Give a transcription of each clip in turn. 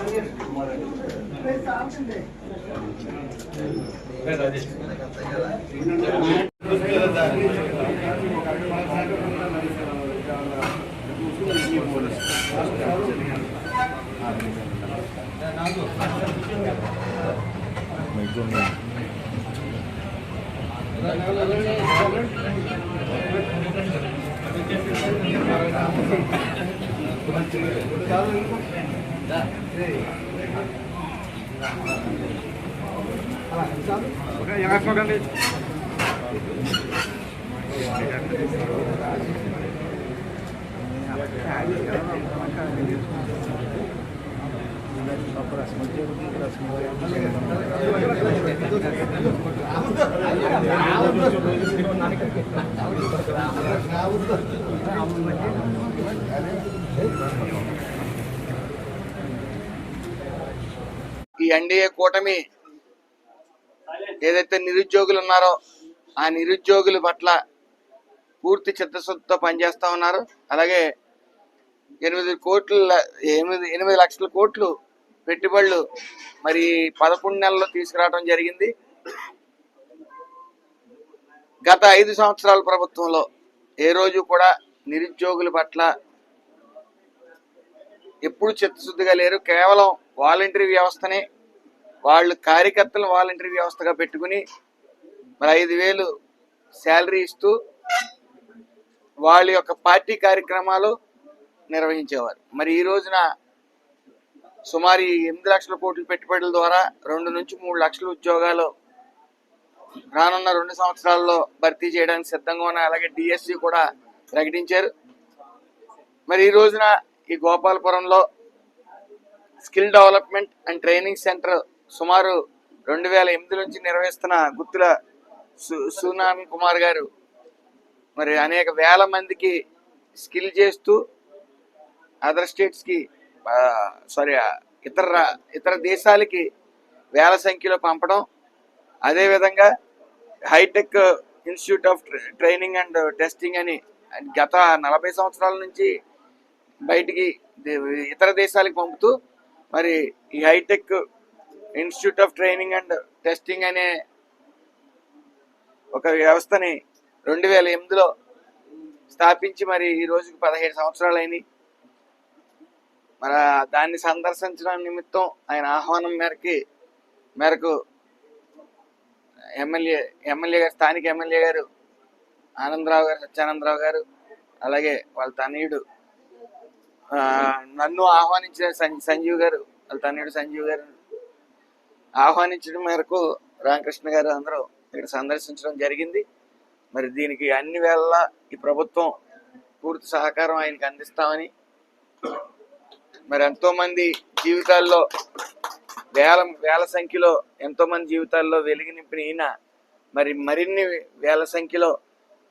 ఈ Yeah. NDA కూటమి ఏదైతే నిరుద్యోగులు ఉన్నారో ఆ నిరుద్యోగుల పట్ల పూర్తి చిత్తశుద్ధితో పనిచేస్తూ ఉన్నారు. అలాగే ఎనిమిది కోట్లు ఎనిమిది ఎనిమిది లక్షల కోట్లు పెట్టుబడులు మరి పదకొండు నెలల్లో తీసుకురావడం జరిగింది. గత ఐదు సంవత్సరాల ప్రభుత్వంలో ఏ రోజు కూడా నిరుద్యోగుల పట్ల ఎప్పుడు చిత్తశుద్ధిగా లేరు. కేవలం వాలంటరీ వ్యవస్థని వాళ్ళు కార్యకర్తలు వాలంటరీ వ్యవస్థగా పెట్టుకుని మరి ఐదు వేలు శాలరీ ఇస్తూ వాళ్ళ యొక్క పార్టీ కార్యక్రమాలు నిర్వహించేవారు. మరి ఈ రోజున సుమారు ఎనిమిది లక్షల కోట్ల పెట్టుబడుల ద్వారా రెండు నుంచి మూడు లక్షల ఉద్యోగాలు రానున్న రెండు సంవత్సరాల్లో భర్తీ చేయడానికి సిద్ధంగా ఉన్నాయి అలాగే డిఎస్సి కూడా ప్రకటించారు. మరి ఈ రోజున ఈ గోపాలపురంలో skill development and training center సుమారు రెండు వేల ఎనిమిది నుంచి నిర్వహిస్తున్న గుత్తుల సు- కుమార్ గారు మరి అనేక వేల మందికి స్కిల్ చేస్తూ అదర్ స్టేట్స్కి సారీ ఇతర ఇతర దేశాలకి వేల సంఖ్యలో పంపడం. అదేవిధంగా hitech institute of training and testing అని గత నలభై సంవత్సరాల నుంచి బయటికి దే- ఇతర దేశాలకు పంపుతూ మరి ఈ hitech institute of training and testing అనే ఒక వ్యవస్థని రెండు వేల ఎనిమిదిలో స్థాపించి మరి ఈ రోజుకి పదిహేడు సంవత్సరాలు అయినాయి మరి దాన్ని సందర్శించడం నిమిత్తం ఆయన ఆహ్వానం మేరకి మేరకు ఎమ్మెల్యే ఎమ్మెల్యే గారు స్థానిక ఎమ్మెల్యే గారు ఆనందరావు గారు సత్యానందరావు గారు అలాగే వాళ్ళ తనయుడు నన్ను ఆహ్వానించిన సం- సంజీవ్ గారు వాళ్ళ తనయుడు సంజీవ్ గారు ఆహ్వానించడం మేరకు రామకృష్ణ గారు అందరూ ఇక్కడ సందర్శించడం జరిగింది. మరి దీనికి అన్ని వేళ ఈ ప్రభుత్వం పూర్తి సహకారం ఆయనకి అందిస్తామని. మరి ఎంతోమంది జీవితాల్లో వేల వేల సంఖ్యలో ఎంతోమంది జీవితాల్లో వెలుగు నింపిన ఈయన మరి మరిన్ని వేల సంఖ్యలో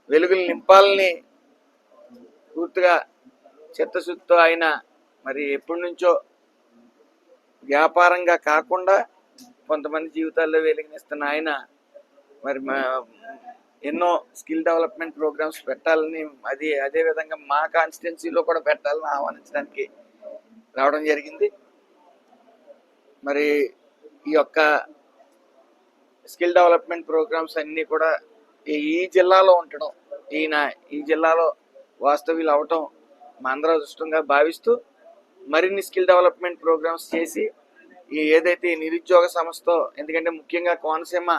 వెలుగులు నింపాలని పూర్తిగా చిత్తశుద్ధితో ఆయన మరి ఎప్పటి నుంచో వ్యాపారంగా కాకుండా కొంతమంది జీవితాల్లో వెలిగినిస్తున్న ఆయన మరి మా ఎన్నో స్కిల్ డెవలప్మెంట్ ప్రోగ్రామ్స్ పెట్టాలని అది అదే విధంగా మా కాన్స్టిట్యున్సీలో కూడా పెట్టాలని ఆహ్వానించడానికి రావడం జరిగింది. మరి ఈ యొక్క స్కిల్ డెవలప్మెంట్ ప్రోగ్రామ్స్ అన్నీ కూడా ఈ- ఈ జిల్లాలో ఉండటం ఈయన ఈ జిల్లాలో వాస్తవ్యులు అవటం మా అందరూ అదృష్టంగా భావిస్తూ మరిన్ని స్కిల్ డెవలప్మెంట్ ప్రోగ్రామ్స్ చేసి ఈ ఏదైతే నిరుద్యోగ సంస్థ ఎందుకంటే ముఖ్యంగా కోనసీమ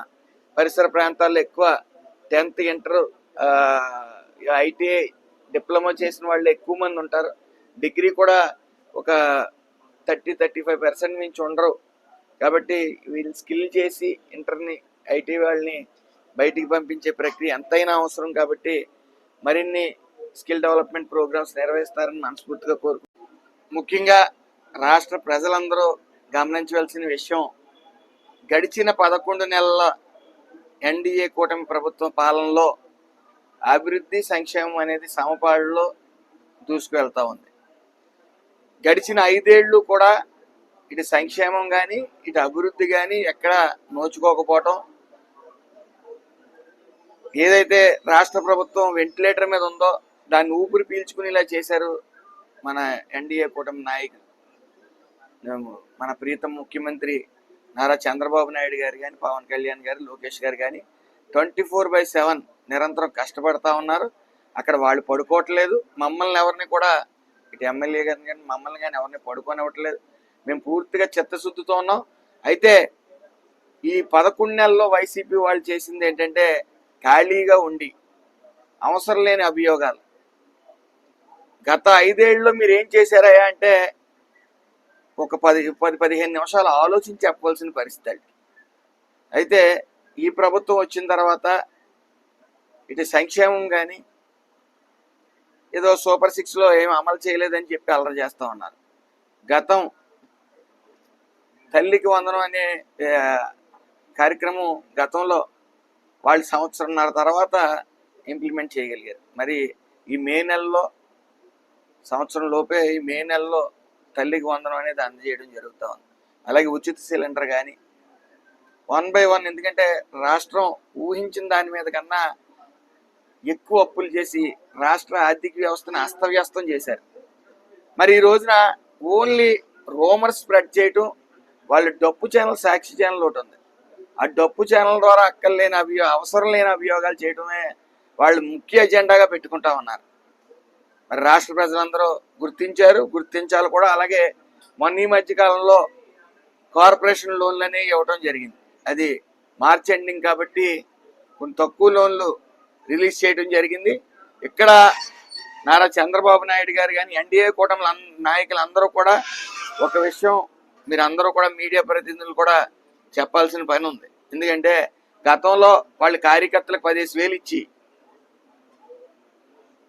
పరిసర ప్రాంతాల్లో ఎక్కువ టెన్త్ ఇంటర్ ఐటీఐ డిప్లొమా చేసిన వాళ్ళు ఎక్కువ మంది ఉంటారు. డిగ్రీ కూడా ఒక థర్టీ థర్టీ ఫైవ్ పర్సెంట్ మించి ఉండరు. కాబట్టి వీళ్ళు స్కిల్ చేసి ఇంటర్ని ఐటీ వాళ్ళని బయటికి పంపించే ప్రక్రియ ఎంతైనా అవసరం కాబట్టి మరిన్ని స్కిల్ డెవలప్మెంట్ ప్రోగ్రామ్స్ నిర్వహిస్తారని మనస్ఫూర్తిగా కోరుకుంటున్నాను. ముఖ్యంగా రాష్ట్ర ప్రజలందరూ గమనించవలసిన విషయం గడిచిన పదకొండు నెలల ఎన్డీఏ కూటమి ప్రభుత్వ పాలనలో అభివృద్ధి సంక్షేమం అనేది సమపాడులో దూసుకువెళ్తూ ఉంది. గడిచిన ఐదేళ్ళు కూడా ఇటు సంక్షేమం కానీ ఇటు అభివృద్ధి కానీ ఎక్కడ నోచుకోకపోవటం ఏదైతే రాష్ట్ర ప్రభుత్వం వెంటిలేటర్ మీద ఉందో దాన్ని ఊపిరి పీల్చుకునేలా చేశారు మన ఎన్డీఏ కూటమి నాయకులు. మన ప్రీతం ముఖ్యమంత్రి నారా చంద్రబాబు నాయుడు గారు కానీ పవన్ కళ్యాణ్ గారు లోకేష్ గారు కానీ ట్వంటీ ఫోర్ బై సెవెన్ నిరంతరం కష్టపడతా ఉన్నారు. అక్కడ వాళ్ళు పడుకోవట్లేదు. మమ్మల్ని ఎవరిని కూడా ఇటు ఎమ్మెల్యే గారిని కానీ మమ్మల్ని కానీ ఎవరిని పడుకోనివ్వట్లేదు. మేము పూర్తిగా చిత్తశుద్ధితో ఉన్నాం. అయితే ఈ పదకొండు నెలల్లో వైసీపీ వాళ్ళు చేసింది ఏంటంటే ఖాళీగా ఉండి అవసరం లేని అభియోగాలు. గత ఐదేళ్ళలో మీరు ఏం చేశారా అంటే ఒక పది పది పదిహేను నిమిషాలు ఆలోచించి చెప్పవలసిన పరిస్థితి అయితే ఈ ప్రభుత్వం వచ్చిన తర్వాత ఇటు సంక్షేమం కానీ ఏదో సూపర్ సిక్స్లో ఏం అమలు చేయలేదని చెప్పి అల్లరి చేస్తూ ఉన్నారు. గతం తల్లికి వందనం అనే కార్యక్రమం గతంలో వాళ్ళు సంవత్సరంన్నర తర్వాత ఇంప్లిమెంట్ చేయగలిగారు. మరి ఈ మే నెలలో సంవత్సరం లోపే ఈ మే నెలలో తల్లికి వందనం అనేది అందజేయడం జరుగుతూ ఉంది. అలాగే ఉచిత సిలిండర్ కానీ వన్ బై వన్ ఎందుకంటే రాష్ట్రం ఊహించిన దాని మీద కన్నా ఎక్కువ అప్పులు చేసి రాష్ట్ర ఆర్థిక వ్యవస్థను అస్తవ్యస్తం చేశారు. మరి ఈ రోజున ఓన్లీ రోమర్ స్ప్రెడ్ చేయటం వాళ్ళ డప్పు ఛానల్ సాక్షి ఛానల్ ఒకటి ఉంది. ఆ డప్పు ఛానల్ ద్వారా అక్కర్లేని అభియో అవసరం లేని అభియోగాలు చేయడమే వాళ్ళు ముఖ్య ఎజెండాగా పెట్టుకుంటా ఉన్నారు. మరి రాష్ట్ర ప్రజలందరూ గుర్తించారు గుర్తించాలి కూడా. అలాగే మొన్న ఈ మధ్య కాలంలో కార్పొరేషన్ లోన్లు అనేవి ఇవ్వడం జరిగింది. అది మార్చ్ ఎండింగ్ కాబట్టి కొన్ని తక్కువ లోన్లు రిలీజ్ చేయడం జరిగింది. ఇక్కడ నారా చంద్రబాబు నాయుడు గారు కానీ ఎన్డీఏ కూటమి నాయకులు అందరూ కూడా ఒక విషయం మీరు అందరూ కూడా మీడియా ప్రతినిధులు కూడా చెప్పాల్సిన పని ఉంది. ఎందుకంటే గతంలో వాళ్ళ కార్యకర్తలకు పదిహేను వేలు ఇచ్చి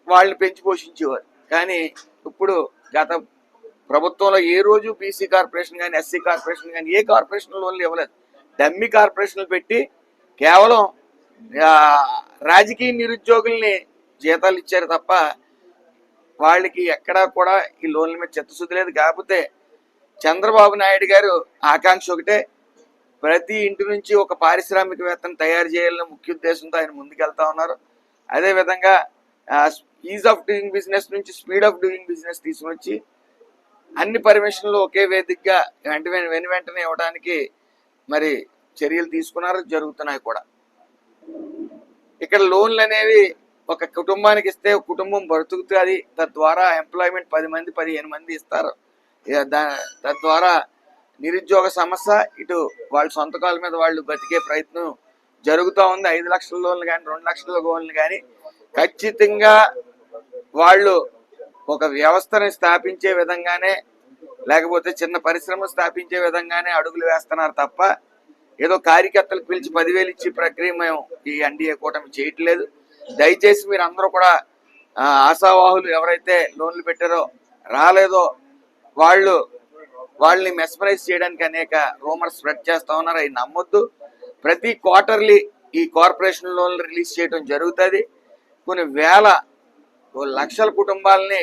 వాళ్ళని పెంచి పోషించేవారు. కానీ ఇప్పుడు గత ప్రభుత్వంలో ఏ రోజు బీసీ కార్పొరేషన్ కానీ ఎస్సీ కార్పొరేషన్ కానీ ఏ కార్పొరేషన్ లోన్లు ఇవ్వలేదు. డమ్మి కార్పొరేషన్లు పెట్టి కేవలం రాజకీయ నిరుద్యోగుల్ని జీతాలు ఇచ్చారు తప్ప వాళ్ళకి ఎక్కడా కూడా ఈ లోన్ల మీద చిత్తశుద్ధి లేదు. కాకపోతే చంద్రబాబు నాయుడు గారు ఆకాంక్ష ఒకటే ప్రతి ఇంటి నుంచి ఒక పారిశ్రామికవేత్తను తయారు చేయాలనే ముఖ్య ఉద్దేశంతో ఆయన ముందుకెళ్తా ఉన్నారు. అదేవిధంగా ఈజ్ ఆఫ్ డూయింగ్ బిజినెస్ నుంచి స్పీడ్ ఆఫ్ డూయింగ్ బిజినెస్ తీసుకుని వచ్చి అన్ని పర్మిషన్లు ఒకే వేదికగా వెంట వెను వెంటనే ఇవ్వడానికి మరి చర్యలు తీసుకున్నారు జరుగుతున్నాయి కూడా. ఇక్కడ లోన్లు అనేవి ఒక కుటుంబానికి ఇస్తే కుటుంబం బ్రతుకుతుంది తద్వారా ఎంప్లాయ్మెంట్ పది మంది పదిహేను మంది ఇస్తారు. దా- తద్వారా నిరుద్యోగ సమస్య ఇటు వాళ్ళ సొంత కాళ్ళ మీద వాళ్ళు బతికే ప్రయత్నం జరుగుతూ ఉంది. ఐదు లక్షల లోన్లు కానీ రెండు లక్షల లోన్లు కానీ ఖచ్చితంగా వాళ్ళు ఒక వ్యవస్థని స్థాపించే విధంగానే లేకపోతే చిన్న పరిశ్రమ స్థాపించే విధంగానే అడుగులు వేస్తున్నారు తప్ప ఏదో కార్యకర్తలకు పిలిచి పదివేలు ఇచ్చి ప్రక్రియ మేము ఈ ఎన్డీఏ కూటమి చేయట్లేదు. దయచేసి మీరు అందరూ కూడా ఆశావాహులు ఎవరైతే లోన్లు పెట్టారో రాలేదో వాళ్ళు వాళ్ళని మెస్మరైజ్ చేయడానికి అనేక రూమర్స్ స్ప్రెడ్ చేస్తూ ఉన్నారు. అవి నమ్మొద్దు. ప్రతి క్వార్టర్లీ ఈ కార్పొరేషన్ లోన్లు రిలీజ్ చేయడం జరుగుతుంది. కొన్ని వేల ఓ లక్షల కుటుంబాలని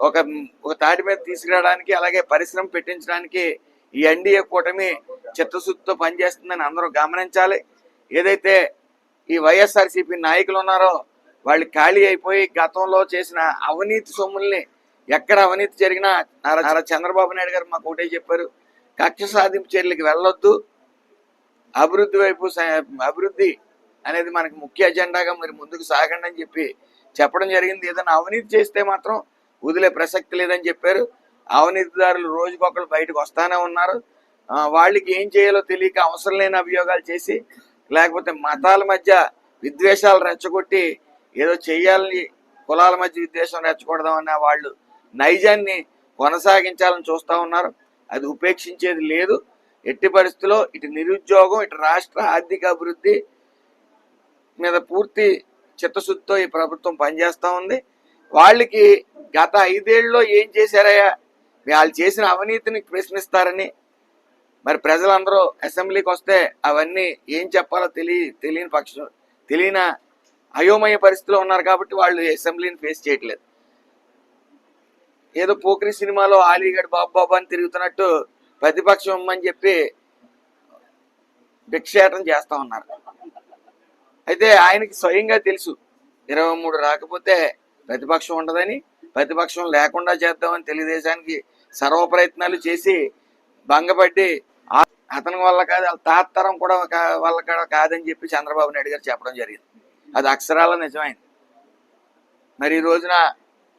ఒక ఒక తాటి మీద తీసుకురావడానికి అలాగే పరిశ్రమ పెట్టించడానికి ఈ ఎన్డీఏ కూటమి చిత్తశుద్ధితో పనిచేస్తుందని అందరూ గమనించాలి. ఏదైతే ఈ వైఎస్ఆర్సీపీ నాయకులు ఉన్నారో వాళ్ళు ఖాళీ అయిపోయి గతంలో చేసిన అవినీతి సొమ్ముల్ని ఎక్కడ అవినీతి జరిగినా నారా చంద్రబాబు నాయుడు గారు మాకు ఒకటే చెప్పారు కక్ష సాధింపు చర్యలకు వెళ్ళొద్దు. అభివృద్ధి వైపు అభివృద్ధి అనేది మనకి ముఖ్య ఎజెండాగా మరి ముందుకు సాగండి అని చెప్పి చెప్పడం జరిగింది. ఏదైనా అవినీతి చేస్తే మాత్రం వదిలే ప్రసక్తి లేదని చెప్పారు. అవినీతిదారులు రోజుకొకరు బయటకు వస్తానే ఉన్నారు. వాళ్ళకి ఏం చేయాలో తెలియక అవసరం లేని అభియోగాలు చేసి లేకపోతే మతాల మధ్య విద్వేషాలు రెచ్చగొట్టి ఏదో చేయాలని కులాల మధ్య విద్వేషం రెచ్చగొడదామన్న వాళ్ళు నైజాన్ని కొనసాగించాలని చూస్తూ ఉన్నారు. అది ఉపేక్షించేది లేదు. ఎట్టి పరిస్థితుల్లో ఇటు నిరుద్యోగం ఇటు రాష్ట్ర ఆర్థిక అభివృద్ధి మీద పూర్తి చిత్తశుద్ధితో ఈ ప్రభుత్వం పనిచేస్తూ ఉంది. వాళ్ళకి గత ఐదేళ్ళలో ఏం చేశారయ్యా? వాళ్ళు చేసిన అవినీతిని ప్రశ్నిస్తారని. మరి ప్రజలందరూ అసెంబ్లీకి వస్తే అవన్నీ ఏం చెప్పాలో తెలియ తెలియని పక్షం తెలియని అయోమయ పరిస్థితిలో ఉన్నారు కాబట్టి వాళ్ళు అసెంబ్లీని ఫేస్ చేయట్లేదు. ఏదో పోకిరి సినిమాలో ఆలీగఢ్ బాబు బాబు అని తిరుగుతున్నట్టు ప్రతిపక్షం ఇమ్మని చెప్పి భిక్షాటం చేస్తూ ఉన్నారు. అయితే ఆయనకి స్వయంగా తెలుసు. ఇరవై మూడు రాకపోతే ప్రతిపక్షం ఉండదని ప్రతిపక్షం లేకుండా చేద్దామని తెలుగుదేశానికి సర్వ ప్రయత్నాలు చేసి భంగపడ్డి అతని వల్ల కాదు వాళ్ళ తాత్తరం కూడా వాళ్ళ కూడా కాదని చెప్పి చంద్రబాబు నాయుడు గారు చెప్పడం జరిగింది. అది అక్షరాల నిజమైంది. మరి ఈ రోజున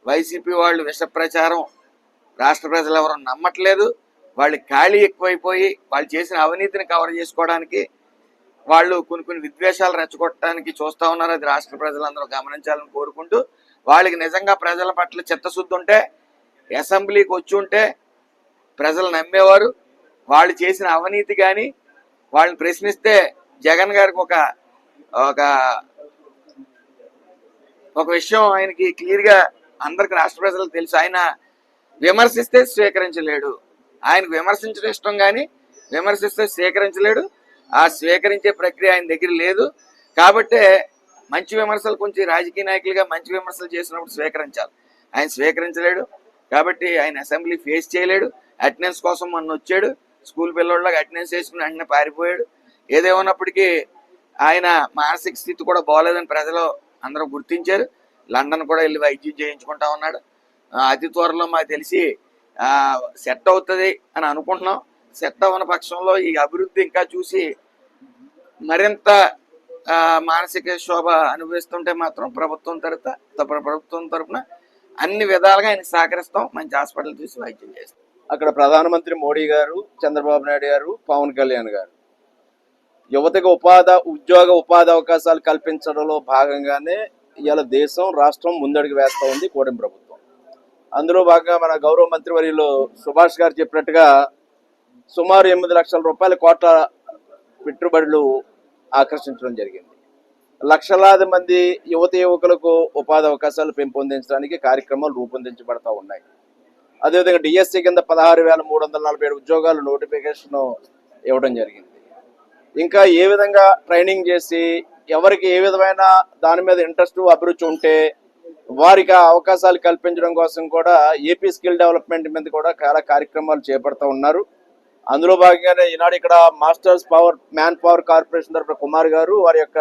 వైసీపీ వాళ్ళు విష ప్రచారం రాష్ట్ర ప్రజలు ఎవరు నమ్మట్లేదు. వాళ్ళు ఖాళీ ఎక్కువైపోయి వాళ్ళు చేసిన అవినీతిని కవర్ చేసుకోవడానికి వాళ్ళు కొన్ని కొన్ని విద్వేషాలు రెచ్చగొట్టడానికి చూస్తా ఉన్నారు. అది రాష్ట్ర ప్రజలందరూ గమనించాలని కోరుకుంటూ వాళ్ళకి నిజంగా ప్రజల పట్ల చిత్తశుద్ధి ఉంటే అసెంబ్లీకి వచ్చి ఉంటే ప్రజలు నమ్మేవారు. వాళ్ళు చేసిన అవినీతి కానీ వాళ్ళని ప్రశ్నిస్తే జగన్ గారికి ఒక ఒక ఒక విషయం ఆయనకి క్లియర్గా అందరికి రాష్ట్ర ప్రజలకు తెలుసు. ఆయన విమర్శిస్తే స్వీకరించలేడు. ఆయనకు విమర్శించడం ఇష్టం కానీ విమర్శిస్తే స్వీకరించలేడు. ఆ స్వీకరించే ప్రక్రియ ఆయన దగ్గర లేదు. కాబట్టే మంచి విమర్శలు కొంచెం రాజకీయ నాయకులుగా మంచి విమర్శలు చేసినప్పుడు స్వీకరించాలి. ఆయన స్వీకరించలేడు. కాబట్టి ఆయన అసెంబ్లీ ఫేస్ చేయలేడు. అటెండెన్స్ కోసం మొన్న వచ్చాడు. స్కూల్ పిల్లోళ్ళకి అటెండెన్స్ వేసుకుని ఆయన పారిపోయాడు. ఏదేమన్నప్పటికీ ఆయన మానసిక స్థితి కూడా బాగోలేదని ప్రజలు అందరూ గుర్తించారు. లండన్ కూడా వెళ్ళి వైద్యం చేయించుకుంటా ఉన్నాడు. అతి త్వరలో మాకు తెలిసి సెట్ అవుతుంది అని అనుకుంటున్నాం. సెట్ అవ్వని పక్షంలో ఈ అభివృద్ధి ఇంకా చూసి మరింత మానసిక శోభ అనుభవిస్తుంటే మాత్రం ప్రభుత్వం తరఫున తప్ప ప్రభుత్వం తరఫున అన్ని విధాలుగా ఆయన సహకరిస్తాం. మంచి హాస్పిటల్ చూసి వైద్యం చేస్తాం. అక్కడ ప్రధానమంత్రి మోడీ గారు చంద్రబాబు నాయుడు గారు పవన్ కళ్యాణ్ గారు. యువతకు ఉపాధి ఉద్యోగ ఉపాధి అవకాశాలు కల్పించడంలో భాగంగానే ఇవాళ దేశం రాష్ట్రం ముందడుగు వేస్తూ ఉంది కూటమి ప్రభుత్వం. అందులో భాగంగా మన గౌరవ మంత్రివర్యులు సుభాష్ గారు చెప్పినట్టుగా సుమారు ఎనిమిది లక్షల రూపాయల కోట్ల పెట్టుబడులు ఆకర్షించడం జరిగింది. లక్షలాది మంది యువత యువకులకు ఉపాధి అవకాశాలు పెంపొందించడానికి కార్యక్రమాలు రూపొందించబడతా ఉన్నాయి. అదేవిధంగా డిఎస్సి కింద పదహారు వేల మూడు వందల నలభై ఏడు ఉద్యోగాలు నోటిఫికేషన్ ఇవ్వడం జరిగింది. ఇంకా ఏ విధంగా ట్రైనింగ్ చేసి ఎవరికి ఏ విధమైన దాని మీద ఇంట్రెస్ట్ అభిరుచి ఉంటే వారికి అవకాశాలు కల్పించడం కోసం కూడా ఏపీ స్కిల్ డెవలప్మెంట్ మీద కూడా చాలా కార్యక్రమాలు చేపడుతూ ఉన్నారు. అందులో భాగంగానే ఈనాడు ఇక్కడ masters power man power corporation తరఫున కుమార్ గారు వారి యొక్క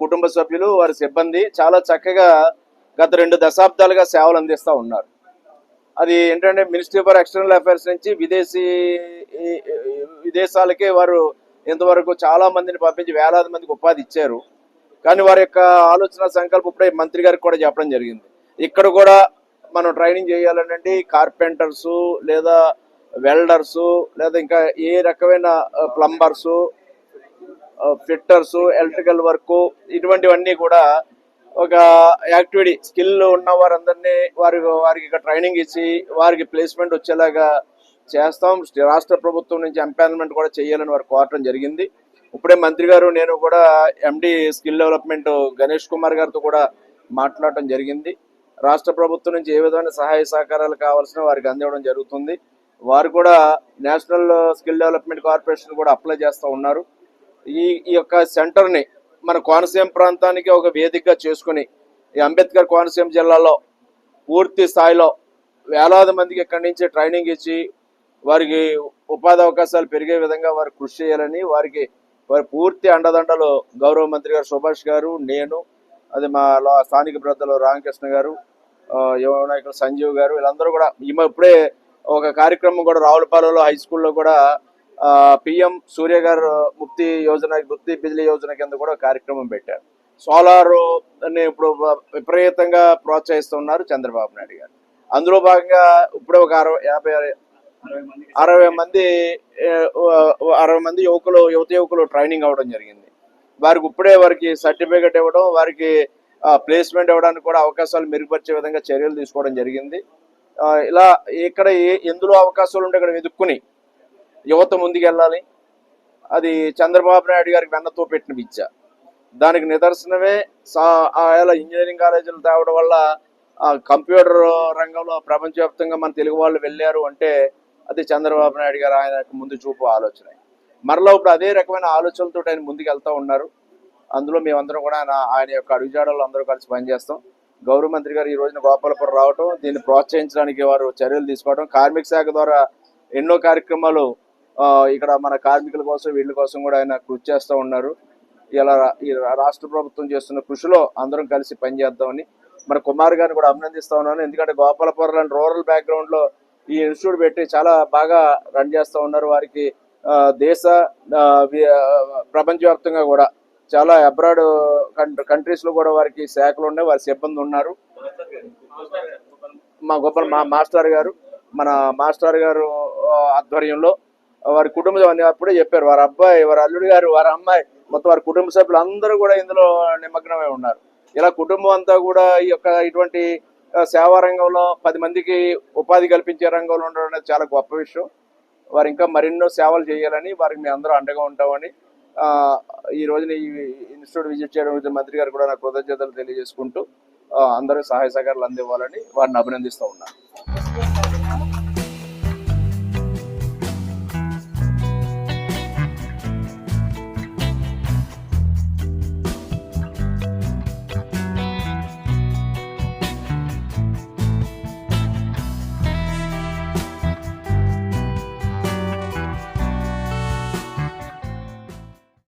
కుటుంబ సభ్యులు వారి సిబ్బంది చాలా చక్కగా గత రెండు దశాబ్దాలుగా సేవలు అందిస్తూ ఉన్నారు. అది ఏంటంటే మినిస్ట్రీ ఫర్ ఎక్స్టర్నల్ అఫైర్స్ నుంచి విదేశీ విదేశాలకే వారు ఇంతవరకు చాలా మందిని పంపించి వేలాది మందికి ఉపాధి ఇచ్చారు. కానీ వారి యొక్క ఆలోచన సంకల్పం ఇప్పుడే మంత్రి గారికి కూడా చెప్పడం జరిగింది. ఇక్కడ కూడా మనం ట్రైనింగ్ చేయాలనండి కార్పెంటర్స్ లేదా వెల్డర్స్ లేదా ఇంకా ఏ రకమైన ప్లంబర్స్ ఫిట్టర్స్ ఎలక్ట్రికల్ వర్క్ ఇటువంటివన్నీ కూడా ఒక యాక్టివిటీ స్కిల్ ఉన్న వారందరినీ వారి వారికి ట్రైనింగ్ ఇచ్చి వారికి ప్లేస్మెంట్ వచ్చేలాగా చేస్తాం. రాష్ట్ర ప్రభుత్వం నుంచి ఎంపానల్మెంట్ కూడా చేయాలని వారు కోరటం జరిగింది. ఇప్పుడే మంత్రి గారు నేను కూడా MD skill development Ganesh Kumar గారితో కూడా మాట్లాడటం జరిగింది. రాష్ట్ర ప్రభుత్వం నుంచి ఏ విధమైన సహాయ సహకారాలు కావాల్సిన వారికి అందివ్వడం జరుగుతుంది. వారు కూడా నేషనల్ స్కిల్ డెవలప్మెంట్ కార్పొరేషన్ కూడా అప్లై చేస్తూ ఉన్నారు. ఈ ఈ యొక్క సెంటర్ని మన కోనసీమ ప్రాంతానికి ఒక వేదికగా చేసుకుని ఈ అంబేద్కర్ కోనసీమ జిల్లాలో పూర్తి స్థాయిలో వేలాది మందికి ఇక్కడి నుంచి ట్రైనింగ్ ఇచ్చి వారికి ఉపాధి అవకాశాలు పెరిగే విధంగా వారు కృషి చేయాలని వారికి వారి పూర్తి అండదండలు గౌరవ మంత్రి గారు సుభాష్ గారు నేను అది మా స్థానిక ప్రజలు రామకృష్ణ గారు యువ నాయకులు సంజీవ్ గారు వీళ్ళందరూ కూడా ఈమె ఇప్పుడే ఒక కార్యక్రమం కూడా రావులపాలెంలో హై స్కూల్లో కూడా పిఎం సూర్య గారు ముక్తి యోజన ముక్తి బిజిలీ యోజన కింద కూడా కార్యక్రమం పెట్టారు. సోలార్ని ఇప్పుడు విపరీతంగా ప్రోత్సహిస్తున్నారు చంద్రబాబు నాయుడు గారు. అందులో భాగంగా ఇప్పుడే ఒక అరవై యాభై అరవై మంది అరవై మంది యువకులు యువత యువకులు ట్రైనింగ్ అవ్వడం జరిగింది. వారికి ఇప్పుడే వారికి సర్టిఫికేట్ ఇవ్వడం వారికి ప్లేస్మెంట్ ఇవ్వడానికి కూడా అవకాశాలు మెరుగుపరిచే విధంగా చర్యలు తీసుకోవడం జరిగింది. ఇలా ఇక్కడ ఏ- ఎందులో అవకాశాలు ఉంటే అక్కడ వెతుక్కుని యువత ముందుకెళ్ళాలి. అది చంద్రబాబు నాయుడు గారికి వెన్నతో పెట్టిన విద్య దానికి నిదర్శనమే సా ఇంజనీరింగ్ కాలేజీలు తేవడం వల్ల ఆ కంప్యూటర్ రంగంలో ప్రపంచవ్యాప్తంగా మన తెలుగు వాళ్ళు వెళ్ళారు అంటే అది చంద్రబాబు నాయుడు గారు ఆయన ముందు చూపు ఆలోచన. మరలా ఇప్పుడు అదే రకమైన ఆలోచనలతో ఆయన ముందుకు వెళ్తూ ఉన్నారు. అందులో మేమందరం కూడా ఆయన ఆయన యొక్క అడుగుజాడలు అందరూ కలిసి పనిచేస్తాం. గౌరవ మంత్రి గారు ఈ రోజున గోపాలపురం రావటం దీన్ని ప్రోత్సహించడానికి వారు చర్యలు తీసుకోవడం కార్మిక శాఖ ద్వారా ఎన్నో కార్యక్రమాలు ఇక్కడ మన కార్మికుల కోసం వీళ్ళ కోసం కూడా ఆయన కృషి చేస్తూ ఉన్నారు. ఇలా ఈ రాష్ట్ర ప్రభుత్వం చేస్తున్న కృషిలో అందరం కలిసి పనిచేద్దామని మన కుమార్ గారిని కూడా అభినందిస్తా ఉన్నాను. ఎందుకంటే గోపాలపురం లాంటి రూరల్ బ్యాక్గ్రౌండ్లో ఈ ఇన్స్టిట్యూట్ పెట్టి చాలా బాగా రన్ చేస్తూ ఉన్నారు. వారికి దేశ ప్రపంచవ్యాప్తంగా కూడా చాలా అబ్రాడ్ కంట్రీస్లో కూడా వారికి శాఖలు ఉన్నాయి వారి సిబ్బంది ఉన్నారు. మా గొప్ప మా మాస్టర్ గారు మన మాస్టర్ గారు ఆధ్వర్యంలో వారి కుటుంబం అని అప్పుడే చెప్పారు వారి అబ్బాయి వారి అల్లుడు గారు వారి అమ్మాయి మొత్తం వారి కుటుంబ సభ్యులు అందరూ కూడా ఇందులో నిమగ్నమై ఉన్నారు. ఇలా కుటుంబం అంతా కూడా ఈ యొక్క ఇటువంటి సేవా రంగంలో పది మందికి ఉపాధి కల్పించే రంగంలో ఉండడం అనేది చాలా గొప్ప విషయం. వారు ఇంకా మరెన్నో సేవలు చేయాలని వారికి మేము అందరూ అండగా ఉంటామని ఈ రోజున ఈ ఇన్స్టిట్యూట్ విజిట్ చేయడం గురించి మంత్రి గారు కూడా నాకు కృతజ్ఞతలు తెలియజేసుకుంటూ అందరూ సహాయ సహకారాలు అందివ్వాలని వారిని అభినందిస్తూ ఉన్నాను.